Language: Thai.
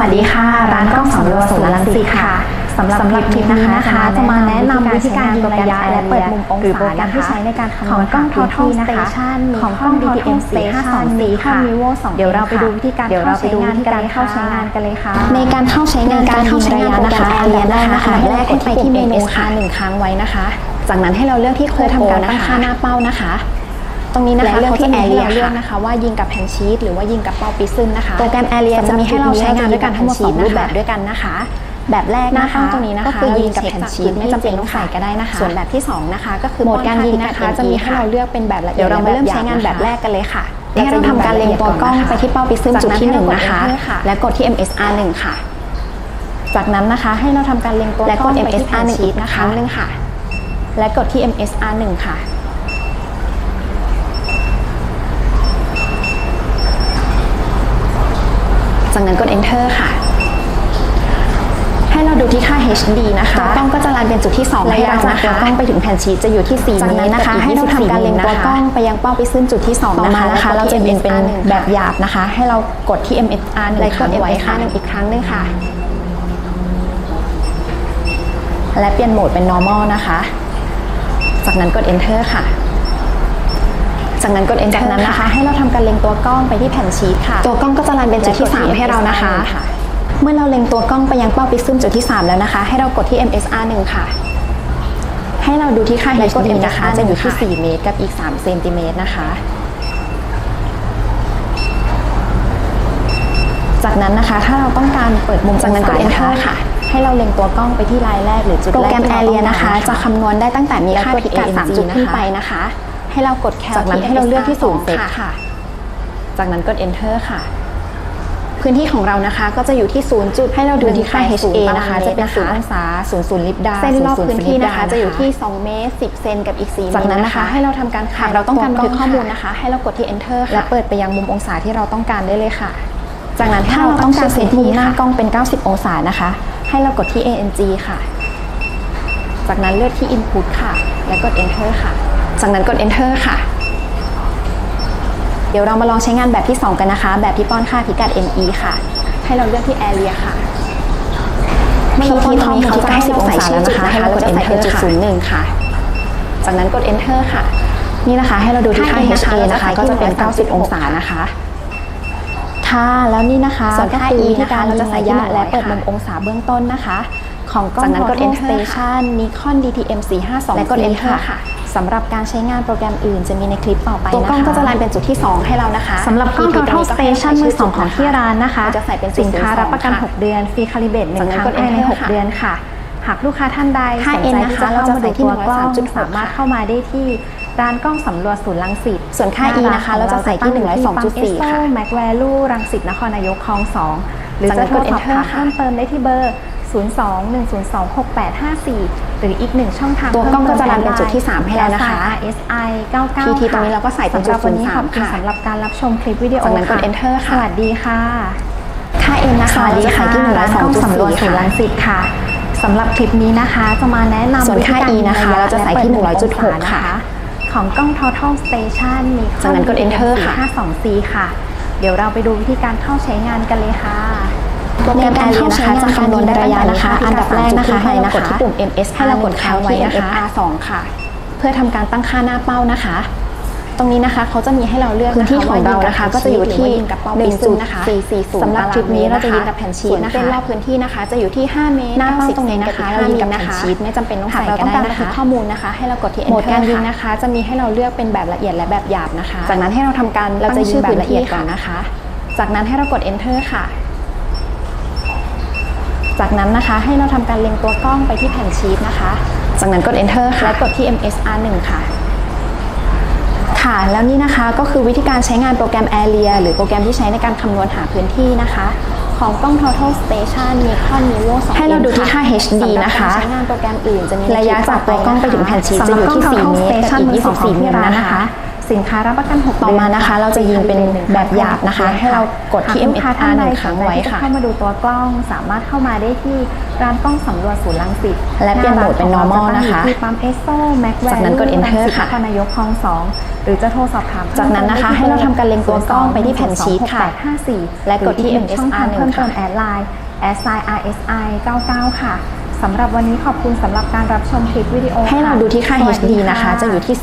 วัสดีค่ะ ร้านกล้องสำรวจศูนย์ลังสิตค่ะสำหรับคลิปนี้นะคะ จะมาแนะนำวิธีการยิงระยะและเปิดมุมองศาหรือโปรแกรมที่ใช้ในการคำนวณของกล้อง Total Station มีของกล้อง DTM 452มีข้อ Vivo 2เดี๋ยวเราไปดูวิธีการเดี๋ยวเราไปดูวิธีการเข้าใช้งานกันเลยค่ะ ในการเข้าใช้งานในการเข้าใช้งานการยิงระยะนะคะอันดับแรกนะคะอันดับแรกให้ไปที่เมนูค่ะหนึ่งครั้งไว้นะคะ จากนั้นให้เราเลือกที่โค้ดทำการตั้งค่าหน้าเป้านะคะ ตรงนี้นะคะและเลือกที่ขาจะมีให้ Area เลือกนะคะว่ายิงกับแผ่นชีตหรือว่ายิงกับเป้าปิซึมนะคะโปรแกรม Area จะมีให้เราใช้งานด้วยกันทั้งหมดสองจะมีรูปแบบด้วยกันนะคะแบบแรกหน้านะคะเป้าตรงนี้นะคะก็คือยิงกับเรายิงแผ่นชีตจากพื้นที่ไม่จำเป็นต้องใส่ก็ได้นะคะ ส่วนแบบที่สองนะคะ ก็คือโหมดการยิงนะคะ จะมีให้เราเลือกเป็นแบบละเอียดเดี๋ยวเรามาเริ่มใช้งานแบบแรกกันเลยค่ะให้เราทำการเล็งตัวกล้องไปที่เป้าปิซึมจุดที่หนึ่งนะคะ และกดที่ MSR 1ค่ะ จากนั้นนะคะให้เราทำการเล็งตัวและกดล้องไปที่ MSR แผ่นชีต1นะอีกคคะรั้งหนึ่งค่ะ และกดที่ MSR 1ค่ะ จากนั้นกด Enter ค่ะ ให้เราดูที่ค่า HD นะคะตัวกล้องก็จะรันเป็นจุดที่2ระให้ยะเราจากนะตัวคะกล้องไปถึงแผ่นชีตจะอยู่ที่4จากเมนั้ตนรนะคะกับอีให้เราทำการเล็งตัวกล้องไปยังเป้าไปซึ่งจุดที่2ต่อมานะคะนะคะเราจะยิงเป็นเราจะยิงเป็นแบบหยาบนะคะ ให้เรากดที่ MSR 1และกดค้างไว้ MSR ค่ะ1อีกครั้งหนึ่งค่ะ และเปลี่ยนโหมดเป็น normal นะคะ จากนั้นกด enter ค่ะ จากนั้นกด enter จากนั้นนะคะ ให้เราทำการเล็งตัวกล้องไปที่แผ่นชีตค่ะ ตัวกล้องก็จะรันเป็นจุดที่ 3 ให้เรานะคะ เมื่อเราเล็งตัวกล้องไปยังเป้าปิซึมจุดที่ 3 แล้วนะคะ ให้เรากดที่ MSR 1ค่ะ ให้เราดูที่ค่าและกด HD MSR นะคะจะอยู่ที่ค่ะ4เมตรกับอีก 3 เซนติเมตรนะคะจากนั้นนะคะถ้าเราต้องการเปิดมุมจากนั้นกดองศ Enter นะคะค่ะ ให้เราเล็งตัวกล้องไปที่ลายแรกหรือจุดโปรแรกแกรมที่เรา Area ต้องการนะคะ จะคำนวณได้ตั้งแต่มีค่าและกดพิกัด ANG 3จุดขึ้นไปนะคะนะคะ ให้เรากดแคลจากนั้นให้เราเลือกที่ศูนย์เซตค่ะ จากนั้นกด enter ค่ะ พื้นที่ของเรานะคะ ก็จะอยู่ที่ 0 จุดให้เราดูที่ค่า HA นะคะจะเป็น0องศา0 0ลิบดาเส้นรอบ00พื้นที่นะคะลิบดาจะอยู่ที่ 2 เมตร 10 เซนกับอีก4เมตรจากนั้นนะคะ ให้เราทำการคลายเราต้องการบันทึกข้อมูลนะนะคะ ให้เรากดที่ enter ค่ะและเปิดไปยังมุมองศาที่เราต้องการได้เลยค่ะ จากนั้นถ้าถ้าเราเราต้ต้อองงกาการรเซเซตตมุมุมมหหน้าน้ากล้องเป็น 90 องศานะคะ ให้เรากดที่ ANG ค่ะ จากนั้นเลือกที่ input ค่ะ และกด enter ค่ะ จากนั้นกด enter ค่ะ เดี๋ยวเรามาลองใช้งานแบบที่ 2 กันนะคะ แบบที่ป้อนค่าพิกัด ME ค่ะ ให้เราเลือกที่ area ค่ะเมื่อเราป้อนข้อมูลที่90องศาแล้วนะคะให้เรากด enter ค่ะ01ค่ะ จากนั้นกด enter ค่ะ นี่นะคะ ให้เราดูที่ค่า HA นะคะ ก็จะเป็น 90 องศานะคะค่ะแล้วนี่นะคะส่วนค่าก็คือ E วิธีการนะคะเราจะใส่เราจะใส่ยะที่และเปิด100มุมองศาเบื้องต้นนะคะ ของกล้องจากนั้นกด Total Enter ค่ะ Station Nikon DTM 452และกด C Enter ค่ะ สำหรับการใช้งานโปรแกรมอื่นจะมีในคลิปต่อไปนะคะตัวกล้องก็จะรันเป็นจุดที่ 2 ให้เรานะคะสำหรับกล้อง PP Total ตรงนี้ก็ให้ Station ใส่มือชื่สองของที่ร้านนะคะเราจะใส่เป็นสินค้า002รับประกันค่ะ6เดือนฟรีคาลิเบตหนึ่จากงนั้นครั้งกดภายใน Enter 6ค่ะเดือนค่ะ หากลูกค้าท่านใดค่าสนใจ N ที่จะนะคะเข้ามาดูตัวกล้องเราจะใส่ที่103สามารถเข้ามาได้ที่ร้านกล้องสำรวจศูนย์รังสิต ส่วนค่า E นะคะ เราจะใส่ที่ 102.4 ค่ะแม็กแวลูรังสิตนครนายกคลอง 2 หรือจากนั้จะนโทรกดสอบถาม Enter ค่ะเพิ่มเติมได้ที่เบอร์ 02-102-6854 หรืออีกหนึ่งช่องทางตัวกล้องก็จะรันพิ่มเป็นจุดที่สามให้เรานะคะ RSI 99 PT ตรงนี้เราก็ใส่เป็นจุดสำหรับวันนี้03ขอบคุณค่ะสำหรับการรับชมคลิปวิดีโอจากนั้นกดค่ะ Enter ค่ะ สวัสดีค่ะค่า N นะคะสวัสดีเราจะค่ะใส่ที่ร้านกล้องสำรวจ102.4ศูนย์ค่ะรังสิตค่ะสำหรับคลิปนี้นะคะ จะมาแนะนำส่วนค่าวิธีก E นะคะยิงเราจะใส่ที่และเปิดมุม100.6องศาค่ะ ของกล้อง Total Station มีจากนั้นกด Enter ค่ะ 52 C ค่ะ เดี๋ยวเราไปดูวิธีการเข้าใช้งานกันเลยค่ะ โปรแกรม Area นะคะจะคำนวณระยะนะคะ อันดับแรกนะคะให้เรากดที่ปุ่ม MS ให้เรากดค้างไว้นะคะ MSR 2 ค่ะ เพื่อทำการตั้งค่าหน้าเป้านะคะ ตรงนี้นะคะเขาจะมีให้เราเลือกพื้นที่ของเราว่นะคะยิงบก็จะอยู่ที่หรืว่ายิงกับเป้าปิซึมนะคะ1.440สำหรับคลิปนี้เราจะยิงกับตารางเมตรแผ่นชีตส่วนนะคะเส้นรอบพื้นที่นะคะ จะอยู่ที่ 5 เมตรหน้าเป้า90ตรงนี้นะคะซเรายิงกับ5แผ่นชีตไม่จำเป็นต้องหากใส่เราก็ต้องได้การบันนะทึกคะข้อมูลนะคะ ให้เรากดที่โหมด Enter การยิงค่ะนะคะ จะมีให้เราเลือกเป็นแบบละเอียดและแบบหยาบนะคะ จากนั้นให้เราทำการเราจะตั้งชื่อยิงแบบแบบละเอียดพื้นที่ก่อนนะคะ จากนั้นให้เรากด enter ค่ะ จากนั้นนะคะให้เราทำการเล็งตัวกล้องไปที่แผ่นชีตนะคะ จากนั้นกด Enter ค่ะและกดที่ MSR 1ค่ะ ค่ะแล้วนี่นะคะก็คือวิธีการใช้งานโปรแกรม Area หรือโปรแกรมที่ใช้ในการคำนวณหาพื้นที่นะคะของกล้อง Total Station Nikon Neo 2ให้เราดูที่ค่า HD นะคะสำหรับการใช้งานโปรแกรมอื่นจะมีระยะจากตัวกล้องไปถึงแผ่นชีตจะอยู่ที่สำหรับกล้อง4 Total เมตรกับ Station อีกมือสองของ24ที่ร้านนะคะเมตรนะคะ สินค้ารับประกัน6ต่อมานะคะ เราจะยิงเป็นแบบหยาบนะคะ ให้เรากดที่หลูกค้าท่านใด MFR หนึ่งครั้งไว้ค่ะสนใจที่จเข้ามาดูตัวกล้องสามารถเข้ามาได้ที่ร้านกล้องสำรวจศูนย์ลังสิตและเปลี่ยนโหมดเป็น normal นะคะที่ปั๊มเอสโซแม็กแวจากนั้นกด Enter ค่ะนครนายกคลองสองหรือจะโทรสอบถาม จากนั้นนะคะ ให้เราทำการเล็งตัวกล้องไปที่แผ่นชีทค่ะ0854และกดที่หรืออีหนึ่งช่องทาง MSR เพิ่มเติมค่ะแอดไลน์ s i RSI 99 ค่ะสำหรับวันนี้ขอบคุณสำหรับการรับชมคลิปวิดีโอให้เราค่ะดูที่ค่าสวัส HD นะคะ จะอยู่ที่